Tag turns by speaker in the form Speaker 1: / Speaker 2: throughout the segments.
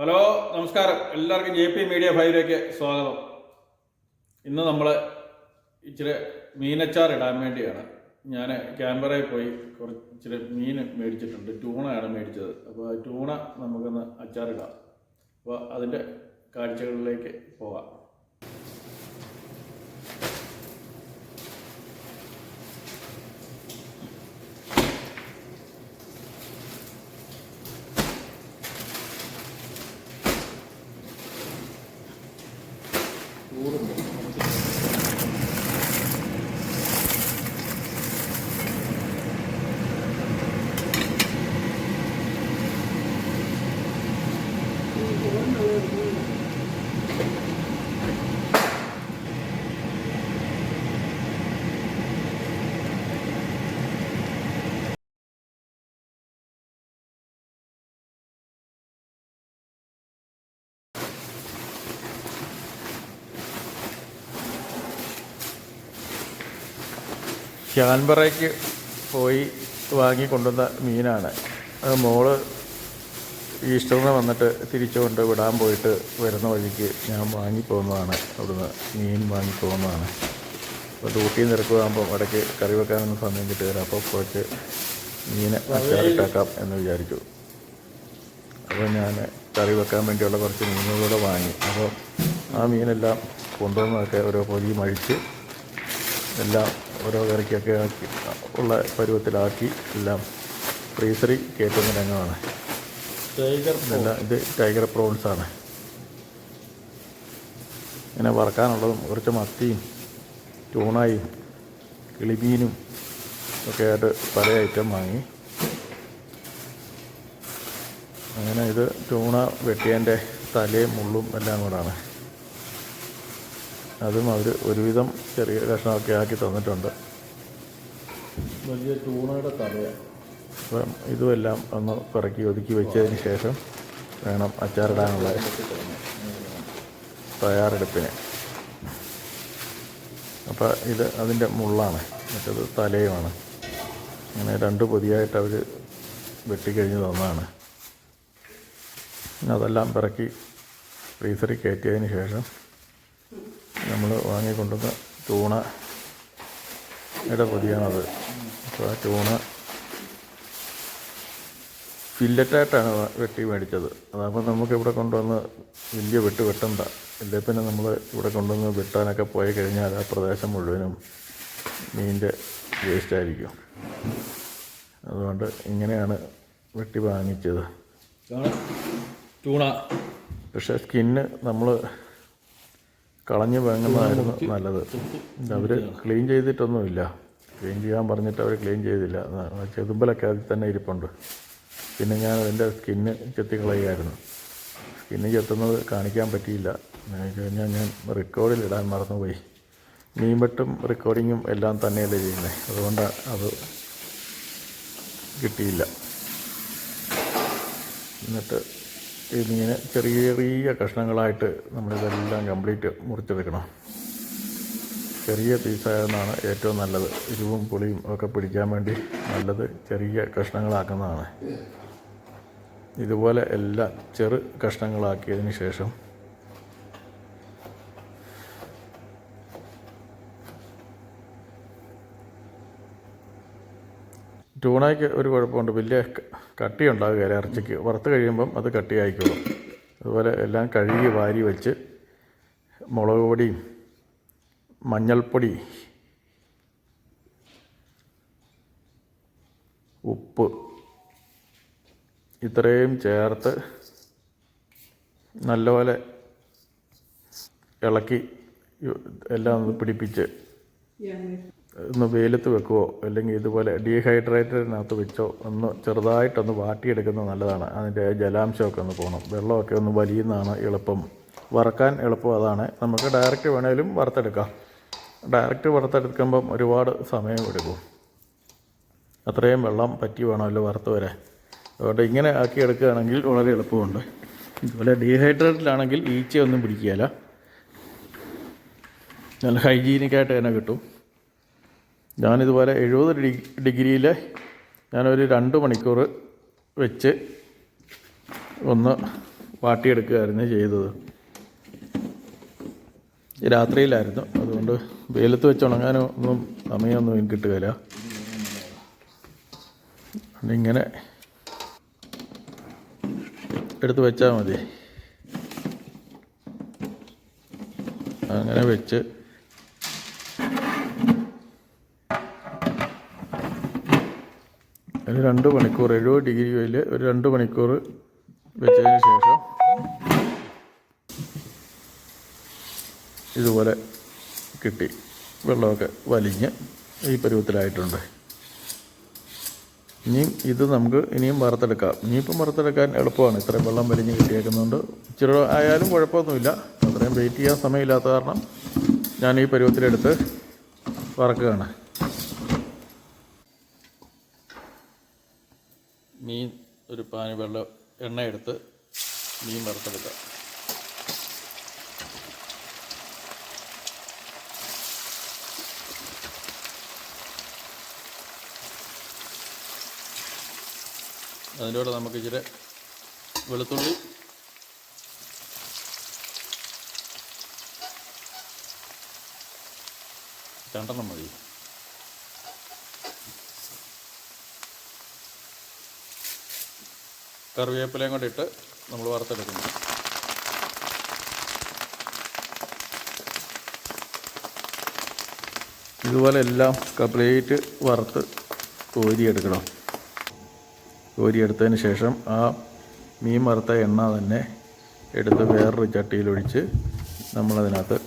Speaker 1: Hello നമസ്കാരം. എല്ലാവർക്കും J P media ഫൈവിലേക്ക് സ്വാഗതം. ഇന്ന് നമ്മൾ ഇച്ചിരി മീനച്ചാർ ഇടാൻ വേണ്ടിയാണ്. ഞാൻ ക്യാൻബറയിൽ പോയി കുറച്ച് ഇച്ചിരി മീൻ മേടിച്ചിട്ടുണ്ട്. ട്യൂണയാണ് മേടിച്ചത്. അപ്പോൾ ട്യൂണ നമുക്കൊന്ന് അച്ചാറിടാം. അപ്പോൾ അതിന്റെ കാഴ്ചകളിലേക്ക് പോകാം ക്യാൻബറയ്ക്ക് പോയി വാങ്ങി കൊണ്ടുവന്ന മീനാണ്. അത് മോൾ ഈസ്റ്ററിന് വന്നിട്ട് തിരിച്ചു കൊണ്ട് വിടാൻ പോയിട്ട് വരുന്ന വഴിക്ക് ഞാൻ വാങ്ങിപ്പോകുന്നതാണ് അവിടുന്ന് മീൻ വാങ്ങിപ്പോകുന്നതാണ് അപ്പോൾ ഡ്യൂട്ടി നിരക്കുകയാകുമ്പോൾ ഇടയ്ക്ക് കറി വെക്കാനൊന്നും സമയം കിട്ടുകയില്ല അപ്പോൾ കുറച്ച് മീൻ അച്ചാറിട്ടാക്കാം എന്ന് വിചാരിച്ചു. അപ്പോൾ ഞാൻ കറി വെക്കാൻ വേണ്ടിയുള്ള കുറച്ച് മീനുകളൂടെ വാങ്ങി. അപ്പോൾ ആ മീനെല്ലാം കൊണ്ടുവന്നതൊക്കെ ഓരോ പൊതി മഴിച്ച് എല്ലാം ഓരോ കറിക്കൊക്കെ ആക്കി ഉള്ള പരുവത്തിലാക്കി എല്ലാം. ഫ്രീസറി കയറ്റുന്ന രംഗമാണ്.
Speaker 2: ടൈഗർ
Speaker 1: ഇതെല്ലാം ഇത് ടൈഗർ പ്രോൺസ് ആണ്. ഇങ്ങനെ വറക്കാനുള്ളതും കുറച്ച് മത്തിയും ടൂണായും കിളിമീനും ഒക്കെ ആയിട്ട് പല ഐറ്റം വാങ്ങി. അങ്ങനെ ഇത് ടൂണ വെട്ടിയതിന്റെ തലയും മുള്ളും എല്ലാം കൂടാണ്. അതും അവർ ഒരുവിധം ചെറിയ കഷ്ണമൊക്കെ ആക്കി തന്നിട്ടുണ്ട്.
Speaker 2: വലിയ ചൂണയുടെ തലയാണ്
Speaker 1: അപ്പം ഇതുമെല്ലാം ഒന്ന് പിറക്കി ഒതുക്കി വെച്ചതിന് ശേഷം വേണം അച്ചാറിടാനുള്ള തയ്യാറെടുപ്പിന്. അപ്പോൾ ഇത് അതിന്റെ മുള്ളാണ്. മറ്റത് തലയുമാണ്. അങ്ങനെ രണ്ട് പൊതിയായിട്ട് അവർ വെട്ടിക്കഴിഞ്ഞ് തന്നതാണ് അതെല്ലാം പിറക്കി ഫ്രീസറിൽ കയറ്റിയതിന് ശേഷം നമ്മൾ വാങ്ങിക്കൊണ്ടുവന്ന ഇട പൊതിയാണത്. അപ്പോൾ ആ ടൂണ ഫില്ലറ്റായിട്ടാണ് വെട്ടി മേടിച്ചത്. അതാകുമ്പോൾ നമുക്ക് ഇവിടെ കൊണ്ടുവന്ന് വലിയ വെട്ട് വെട്ടണ്ട. ഇല്ലേ പിന്നെ നമ്മൾ ഇവിടെ കൊണ്ടുവന്ന് വെട്ടാനൊക്കെ പോയി കഴിഞ്ഞാൽ ആ പ്രദേശം മുഴുവനും മീനിന്റെ വേസ്റ്റായിരിക്കും അതുകൊണ്ട് ഇങ്ങനെയാണ് വെട്ടി വാങ്ങിച്ചത്. പക്ഷേ സ്കിന്ന് നമ്മൾ കളഞ്ഞ് വാങ്ങുന്നതായിരുന്നു നല്ലത്. അവർ ക്ലീൻ ചെയ്തിട്ടൊന്നുമില്ല. ക്ലീൻ ചെയ്യാൻ പറഞ്ഞിട്ട് അവർ ക്ലീൻ ചെയ്തില്ല. ചെതുമ്പലൊക്കെ അതിൽ തന്നെ ഇരിപ്പുണ്ട്. പിന്നെ ഞാൻ അതിന്റെ സ്കിന്ന് ചെത്തിക്കളയായിരുന്നു സ്കിന്ന് ചെത്തുന്നത് കാണിക്കാൻ പറ്റിയില്ല. കഴിഞ്ഞാൽ ഞാൻ റെക്കോർഡിലിടാൻ മറന്നുപോയി. മീൻവെട്ടും റെക്കോർഡിങ്ങും എല്ലാം തന്നെയല്ലേ ചെയ്യുന്നത് അതുകൊണ്ട് അത് കിട്ടിയില്ല. എന്നിട്ട് മീനെ ചെറിയ ചെറിയ കഷ്ണങ്ങളായിട്ട് നമ്മളിതെല്ലാം കംപ്ലീറ്റ് മുറിച്ചെടുക്കണം. ചെറിയ പീസായതാണ് ഏറ്റവും നല്ലത്. എരിവും പുളിയും ഒക്കെ പിടിക്കാൻ വേണ്ടി നല്ലത് ചെറിയ കഷ്ണങ്ങളാക്കുന്നതാണ്. ഇതുപോലെ എല്ലാം ചെറു കഷ്ണങ്ങളാക്കിയതിന് ശേഷം ടൂണയ്ക്ക് ഒരു കുഴപ്പമുണ്ട്. വലിയ കട്ടി ഉണ്ടാകുകയില്ല ഇറച്ചിക്ക് വറുത്ത് കഴിയുമ്പം അത് കട്ടിയായിക്കോളും. അതുപോലെ എല്ലാം കഴുകി വാരി വെച്ച് മുളക് പൊടിയും മഞ്ഞൾപ്പൊടി ഉപ്പ് ഇത്രയും ചേർത്ത് നല്ലപോലെ ഇളക്കി എല്ലാം ഒന്ന് പിടിപ്പിച്ച് ഒന്ന് വെയിലത്ത് വെക്കുവോ? അല്ലെങ്കിൽ ഇതുപോലെ ഡീഹൈഡ്രേറ്ററിനകത്ത് വെച്ചോ? ഒന്ന് ചെറുതായിട്ടൊന്ന് വാട്ടിയെടുക്കുന്നത് നല്ലതാണ്. അതിന്റെ ജലാംശമൊക്കെ ഒന്ന് പോകണം വെള്ളമൊക്കെ ഒന്ന് വലിയുന്നതാണ് എളുപ്പം. വറക്കാൻ എളുപ്പം അതാണ്. നമുക്ക് ഡയറക്റ്റ് വേണേലും വറുത്തെടുക്കാം. ഡയറക്റ്റ് വറുത്തെടുക്കുമ്പം ഒരുപാട് സമയം എടുക്കും. അത്രയും വെള്ളം പറ്റി വേണമല്ലോ വറുത്ത് വരാൻ? അതുകൊണ്ട് ഇങ്ങനെ ആക്കി എടുക്കുകയാണെങ്കിൽ വളരെ എളുപ്പമുണ്ട്. ഇതുപോലെ ഡീഹൈഡ്രേറ്റഡിലാണെങ്കിൽ ഈച്ചയൊന്നും പിടിക്കുകയില്ല. നല്ല ഹൈജീനിക്കായിട്ട് തന്നെ കിട്ടും. ഞാനിതുപോലെ എഴുപത് ഡിഗ്രിയിൽ ഞാനൊരു രണ്ട് മണിക്കൂർ വെച്ച് ഒന്ന് വാട്ടിയെടുക്കുകയായിരുന്നു ചെയ്തത്. രാത്രിയിലായിരുന്നു. അതുകൊണ്ട് വെയിലത്ത് വെച്ച് ഉണങ്ങാനോ ഒന്നും സമയമൊന്നും എനിക്ക് കിട്ടുകയില്ല. ഇങ്ങനെ എടുത്ത് വെച്ചാൽ മതി. അങ്ങനെ വെച്ച് ഒരു രണ്ട് മണിക്കൂർ എഴുപത് ഡിഗ്രിയിൽ ഒരു രണ്ട് മണിക്കൂർ വെച്ചതിന് ശേഷം ഇതുപോലെ കിട്ടി. വെള്ളമൊക്കെ വലിഞ്ഞ് ഈ പരുവത്തിലായിട്ടുണ്ട്. ഇനിയും ഇത് നമുക്ക് ഇനിയും വറുത്തെടുക്കാം. ഇനിയിപ്പം വറുത്തെടുക്കാൻ എളുപ്പമാണ്. ഇത്രയും വെള്ളം വലിഞ്ഞ് കിട്ടിയേക്കുന്നതുകൊണ്ട് ഇച്ചിരി ആയാലും കുഴപ്പമൊന്നുമില്ല. അത്രയും വെയിറ്റ് ചെയ്യാൻ സമയമില്ലാത്ത കാരണം ഞാൻ ഈ പരുവത്തിലെടുത്ത് വറക്കുകയാണ്. മീൻ ഒരു പാനി വെള്ളം എണ്ണയെടുത്ത് മീൻ വറുത്തെടുക്കാം. അതിന്റെ കൂടെ നമുക്ക് ഇച്ചിരി വെളുത്തുള്ളി രണ്ടെണ്ണം മതി. കറിവേപ്പിലയും കൂടെ ഇട്ട് നമ്മൾ വറുത്തെടുക്കുന്നു. ഇതുപോലെ എല്ലാം കംപ്ലീറ്റ് വറുത്ത് കോരിയെടുക്കണം. കോരിയെടുത്തതിന് ശേഷം ആ മീൻ വറുത്ത എണ്ണ തന്നെ എടുത്ത് വേറൊരു ചട്ടിയിലൊഴിച്ച് നമ്മളതിനകത്ത്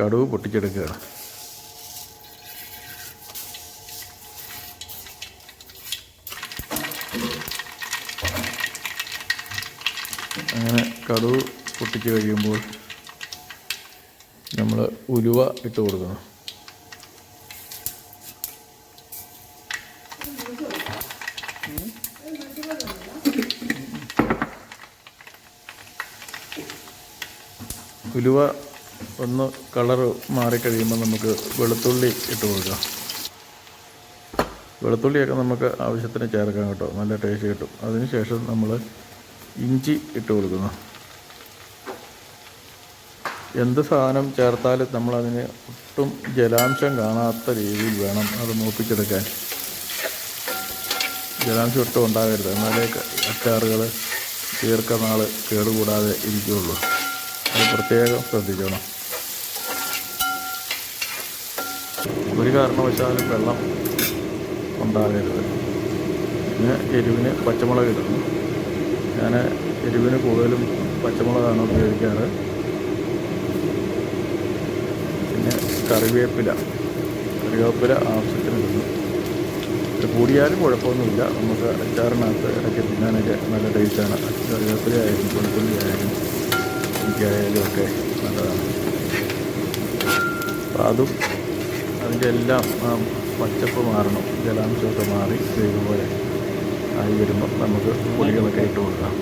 Speaker 1: കടുവ് പൊട്ടിച്ചെടുക്കുകയാണ്. അങ്ങനെ കടുവ് പൊട്ടിച്ച് കഴിയുമ്പോൾ നമ്മൾ ഉലുവ ഇട്ട് കൊടുക്കണം. ഉലുവ ഒന്ന് കളറ് മാറിക്കഴിയുമ്പോൾ നമുക്ക് വെളുത്തുള്ളി ഇട്ട് കൊടുക്കാം. വെളുത്തുള്ളിയൊക്കെ നമുക്ക് ആവശ്യത്തിന് ചേർക്കാം കേട്ടോ. നല്ല ടേസ്റ്റ് കിട്ടും. അതിനുശേഷം നമ്മൾ ഇഞ്ചി ഇട്ട് കൊടുക്കുന്നു. എന്ത് സാധനം ചേർത്താലും നമ്മളതിന് ഒട്ടും ജലാംശം കാണാത്ത രീതിയിൽ വേണം അത് മൂപ്പിച്ചെടുക്കാൻ. ജലാംശം ഒട്ടും ഉണ്ടാകരുത്. എന്നാലേ അച്ചാറുകൾ ദീർഘനാൾ കേടുകൂടാതെ ഇരിക്കുകയുള്ളൂ. അത് പ്രത്യേകം ശ്രദ്ധിക്കണം. ഒരു കാരണവശാലും വെള്ളം ഉണ്ടാകരുത്. പിന്നെ എരിവിന് പച്ചമുളക് ഇടുന്നു ഞാൻ എരിവിന് കൂടുതലും പച്ചമുളകാണ് ഉപയോഗിക്കാറ്. പിന്നെ കറിവേപ്പില കറിവേപ്പില ആവശ്യത്തിന് ഇത് കൂടിയാലും കുഴപ്പമൊന്നുമില്ല. നമുക്ക് അച്ചാറിനകത്ത് ഇടയ്ക്ക് തിന്നാനൊക്കെ നല്ല ടേസ്റ്റാണ്. കറിവേപ്പില ആയാലും വെളുത്തുള്ളി ആയാലും എനിക്കായാലും ഒക്കെ നല്ലതാണ്. അപ്പോൾ അതും അതിന്റെ എല്ലാം പച്ചപ്പ് മാറണം. ജലാംശമൊക്കെ മാറി ഇതുപോലെ ആയി വരുമ്പോൾ നമുക്ക് പൊടികളൊക്കെ ഇട്ട് കൊടുക്കാം.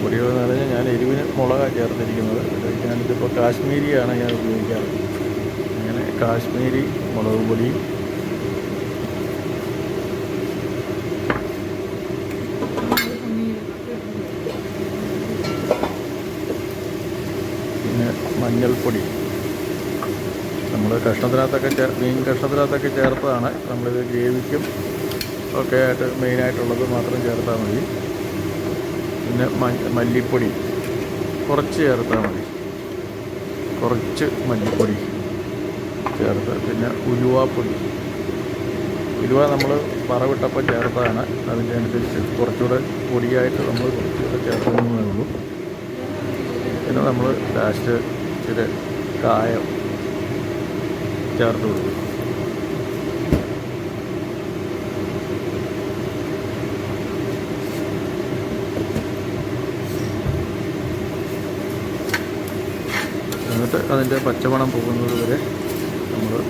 Speaker 1: പൊടികൾ എന്ന് പറഞ്ഞാൽ ഞാൻ എരിവിന് മുളകാണ് ചേർത്തിരിക്കുന്നത്. ഞാനിതിപ്പോൾ കാശ്മീരിയാണ് ഞാൻ ഉപയോഗിക്കാറ്. അങ്ങനെ കാശ്മീരി മുളക് പൊടി. പിന്നെ മഞ്ഞൾപ്പൊടി. നമ്മൾ കഷ്ണത്തിനകത്തൊക്കെ ചേർ മീൻ കഷ്ണത്തിനകത്തൊക്കെ ചേർത്തതാണ്. നമ്മളിത് ഗ്രേവിക്കും ഒക്കെ ആയിട്ട് മെയിനായിട്ടുള്ളത് മാത്രം ചേർത്താൽ മതി. പിന്നെ മല്ലിപ്പൊടി. കുറച്ച് ചേർത്താൽ മതി. കുറച്ച് മല്ലിപ്പൊടി ചേർത്ത്. പിന്നെ ഉലുവാപ്പൊടി. ഉലുവ നമ്മൾ പറവിട്ടപ്പോൾ ചേർത്താണ്. അതിന്റെ അനുസരിച്ച് കുറച്ചുകൂടെ പൊടിയായിട്ട് നമ്മൾ കുറച്ചുകൂടെ ചേർക്കുന്നതേ ഉള്ളൂ. പിന്നെ നമ്മൾ ലാസ്റ്റ് ഇച്ചിരി കായം ചേർത്ത് കൊടുക്കും. എന്നിട്ട് അതിന്റെ പച്ചമണം പോകുന്നത് വരെ നമ്മൾ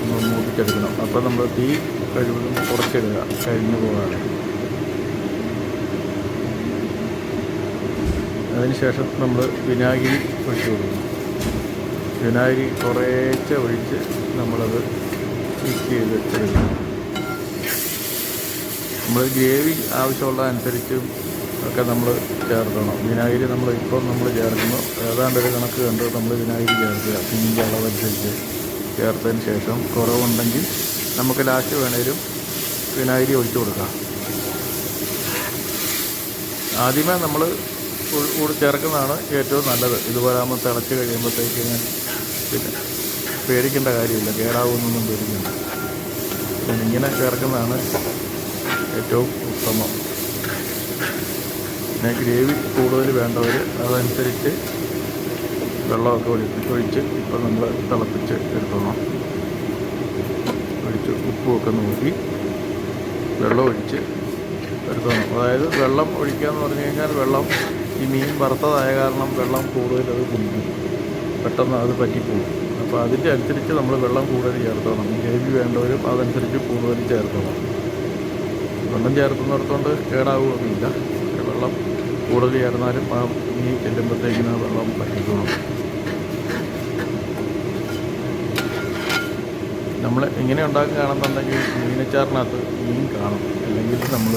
Speaker 1: നമ്മൾ മൂപ്പിച്ചെടുക്കണം. അപ്പോൾ നമ്മൾ തീ കഴിവതും കുറച്ചിടുക. കഴിഞ്ഞു പോകാതെ. അതിനുശേഷം നമ്മൾ വിനാഗിരി ഒഴിച്ചു കൊടുക്കണം. വിനാഗിരി കുറേശ്ശെ ഒഴിച്ച് നമ്മളത് മിക്സ് ചെയ്ത് എടുക്കണം നമ്മൾ ഗ്രേവി ആവശ്യമുള്ള അനുസരിച്ചും ഒക്കെ നമ്മൾ ചേർക്കണം. വിനാഗിരി നമ്മൾ ഇപ്പം നമ്മൾ ചേർക്കുന്നു. ഏതാണ്ട് ഒരു കണക്ക് കണ്ട് നമ്മൾ വിനാഗിരി ചേർക്കുക. മീനിന്റെ അളവനുസരിച്ച് ചേർത്തതിന് ശേഷം കുറവുണ്ടെങ്കിൽ നമുക്ക് ലാസ്റ്റ് വേണേലും വിനാഗിരി ഒഴിച്ചു കൊടുക്കാം. ആദ്യമേ നമ്മൾ കൂടി ചേർക്കുന്നതാണ് ഏറ്റവും നല്ലത്. ഇതുപോലെ ആകുമ്പോൾ തിളച്ച് കഴിയുമ്പോഴത്തേക്കിന് പിന്നെ പേടിക്കേണ്ട കാര്യമില്ല. കേടാവുന്നൊന്നും പേടിക്കണ്ട. ഇങ്ങനെ ചേർക്കുന്നതാണ് ഏറ്റവും ഉത്തമം. പിന്നെ ഗ്രേവി കൂടുതൽ വേണ്ടവർ അതനുസരിച്ച് വെള്ളമൊക്കെ ഒഴിച്ച് ഇപ്പം നമ്മൾ തിളപ്പിച്ച് എടുക്കണം. ഒഴിച്ച് ഉപ്പുമൊക്കെ നോക്കി വെള്ളം ഒഴിച്ച് എടുക്കണം. അതായത് വെള്ളം ഒഴിക്കുക എന്ന് പറഞ്ഞു കഴിഞ്ഞാൽ വെള്ളം ഈ മീൻ വറുത്തതായ കാരണം വെള്ളം കൂടുതൽ അത് കുടിക്കും. പെട്ടെന്ന് അത് പറ്റിപ്പോകും അപ്പോൾ അതിന്റെ അനുസരിച്ച് നമ്മൾ വെള്ളം കൂടുതൽ ചേർത്തോണം. ഗ്രേവി വേണ്ടവരും അതനുസരിച്ച് കൂടുതൽ ചേർത്തോണം. വെള്ളം ചേർക്കുന്നിടത്തോണ്ട് കേടാവുകയൊന്നുമില്ല. വെള്ളം കൂടുതൽ ചേർന്നാലും ആ മീൻ ചെല്ലുമ്പോഴത്തേക്കിന് വെള്ളം പറ്റിക്കണം നമ്മൾ ഇങ്ങനെ ഉണ്ടാക്കുകയാണെന്നുണ്ടെങ്കിൽ മീനച്ചാറിനകത്ത് മീൻ കാണും. അല്ലെങ്കിൽ നമ്മൾ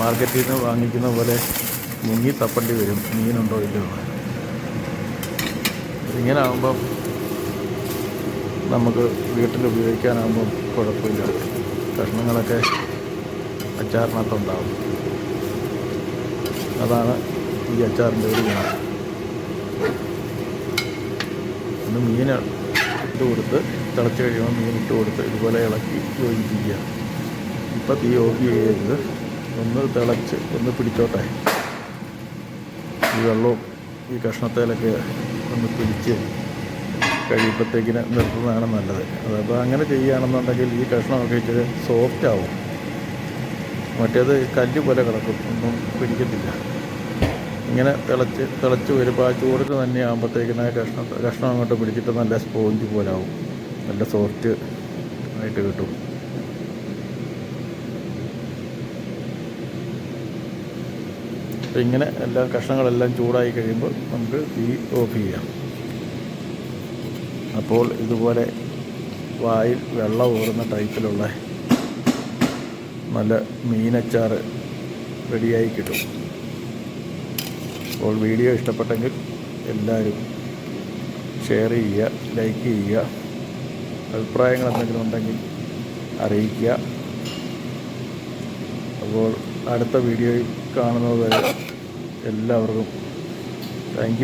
Speaker 1: മാർക്കറ്റിൽ നിന്ന് വാങ്ങിക്കുന്ന പോലെ മുങ്ങി തപ്പേണ്ടി വരും. മീനുണ്ടോ ഇല്ലയോ. ഇങ്ങനെ ആകുമ്പം നമുക്ക് വീട്ടിൽ ഉപയോഗിക്കാനാകുമ്പം കുഴപ്പമില്ല. കഷ്ണങ്ങളൊക്കെ അച്ചാറിനകത്തുണ്ടാവും. അതാണ് ഈ അച്ചാറിന്റെ ഒരു ഗുണം. ഒന്ന് മീൻ ഇട്ട് കൊടുത്ത് തിളച്ച് കഴിയുമ്പോൾ മീൻ ഇട്ട് കൊടുത്ത് ഇതുപോലെ ഇളക്കി യോജിപ്പിക്കുക ഇപ്പം തീ ഓഫ് ചെയ്യരുത്. ഒന്ന് തിളച്ച് ഒന്ന് പിടിച്ചോട്ടെ. ഈ വെള്ളവും ഈ കഷ്ണത്തേലൊക്കെ ഒന്ന് പിടിച്ച് കഴിയുമ്പോഴത്തേക്കിന് നിർത്തുന്നതാണ് നല്ലത്. അതപ്പോൾ അങ്ങനെ ചെയ്യുകയാണെന്നുണ്ടെങ്കിൽ ഈ കഷ്ണമൊക്കെ ഇച്ചിരി സോഫ്റ്റ് ആവും. മറ്റേത് കല്ല് പോലെ കിടക്കും. ഒന്നും പിടിക്കത്തില്ല. ഇങ്ങനെ തിളച്ച് തിളച്ച് വരുമ്പോൾ ആ ചൂടിൽ തന്നെ ആകുമ്പോഴത്തേക്കിന് കഷ്ണം കഷ്ണം അങ്ങോട്ട് പിടിച്ചിട്ട് നല്ല സ്പോഞ്ച് പോലെ ആവും. നല്ല സോഫ്റ്റ് ആയിട്ട് കിട്ടും. ഇങ്ങനെ എല്ലാ കഷ്ണങ്ങളെല്ലാം ചൂടായി കഴിയുമ്പോൾ നമുക്ക് തീ ഓഫ് ചെയ്യാം. അപ്പോൾ ഇതുപോലെ വായിൽ വെള്ളം ഊറുന്ന ടൈപ്പിലുള്ള നല്ല മീനച്ചാറ് റെഡിയായി കിട്ടും. അപ്പോൾ വീഡിയോ ഇഷ്ടപ്പെട്ടെങ്കിൽ എല്ലാവരും ഷെയർ ചെയ്യുക ലൈക്ക് ചെയ്യുക അഭിപ്രായങ്ങൾ എന്തെങ്കിലും ഉണ്ടെങ്കിൽ അറിയിക്കുക. അപ്പോൾ അടുത്ത വീഡിയോയിൽ കാണുന്നത് വരെ എല്ലാവർക്കും താങ്ക്